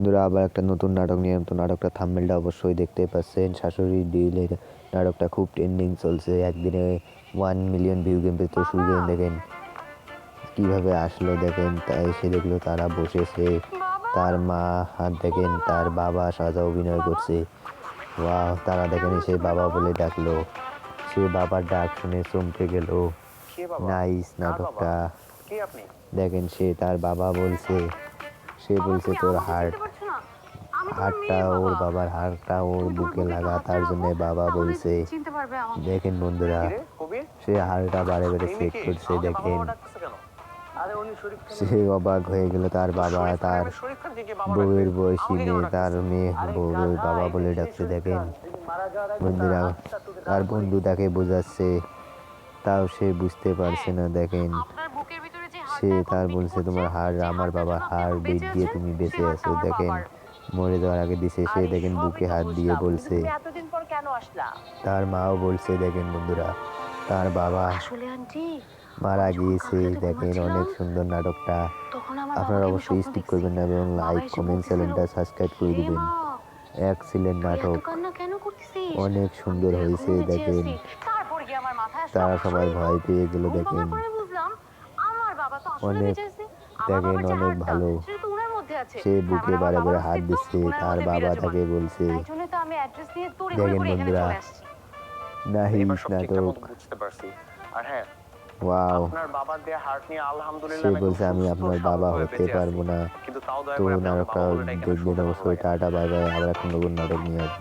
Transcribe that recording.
বন্ধুরা আবার একটা নতুন নাটক নিয়ে তো নাটকটা থাম্বেলটা অবশ্যই দেখতে পাচ্ছেন। শাশুড়ি ডিল নাটকটা খুব ট্রেন্ডিং চলছে। একদিনে ওয়ান মিলিয়ন ভিউ গেম পেতে শুরু করে দেখেন কীভাবে আসলো দেখেন তাই এসে দেখল তারা বসেছে। তার মা হাত দেখেন তার বাবা সাজা অভিনয় করছে। বা তারা দেখেন সে বাবা বলে ডাকলো। সে বাবার ডাক শুনে চমকে গেল। নাইস নাটকটা বাবা? কে আপনি? দেখেন সে তার বাবা বলছে। সে বলছে তোর হার্ট হাড়টা ওর বাবার হাড়টা ওর বুকে লাগা তার জন্য বাবা বলছে দেখেন বন্ধুরা সে হাড়টা বারে বারে ইনি চেক করছে দেখেন। সে অবাক হয়ে গেল তার বাবা তার বউয়ের। বয়সী মেয়ে তার মেয়ে আরে বউ বাবা বলে ডাকছে দেখেন। বন্ধুরা তার। বন্ধু তাকে বোঝাচ্ছে তাও সে বুঝতে পারছে না দেখেন। আপনার বুকের ভিতরে যে সে তার বলছে তোমার হাড় আমার বাবার হাড় আপনি দিয়ে তুমি বেঁচে আছো দেখেন। মরে যাওয়ার আগে দিছে সে দেখেন বুকে হাত দিয়ে বলছে। এতদিন পর কেন আসলা? তার মাও বলছে দেখেন বন্ধুরা তার বাবা আসলে আন্টি মারা গিয়েছে দেখেন অনেক সুন্দর নাটকটা। আপনারা অবশ্যই স্কিপ করবেন না এবং লাইক কমেন্ট চ্যানেলটা সাবস্ক্রাইব করে "হে দিবেন। এক্সিলেন্ট নাটক? অনেক সুন্দর হয়েছে দেখেন। তারা সবাই ভয় পেয়ে গেল দেখেন। অনেক দেখেন অনেক ভালো। সে তার বুকে মানে বারে বারে হাত দিচ্ছে তার বাবা তাকে বলছে তাই জন্যই তো আমি অ্যাড্রেস দিয়ে তড়িঘড়ি দেখেন বন্ধুরা, না আর হ্যাঁ ওয়াও। সে বলছে আমি আপনার বাবা হতে পারব না। কিন্তু তাও তো করে আপনি আমার নাটকটা না, দেখবেন অবশ্যই টাটা বাই বাই। আবার একটা নতুন নাটক নিয়ে আসব।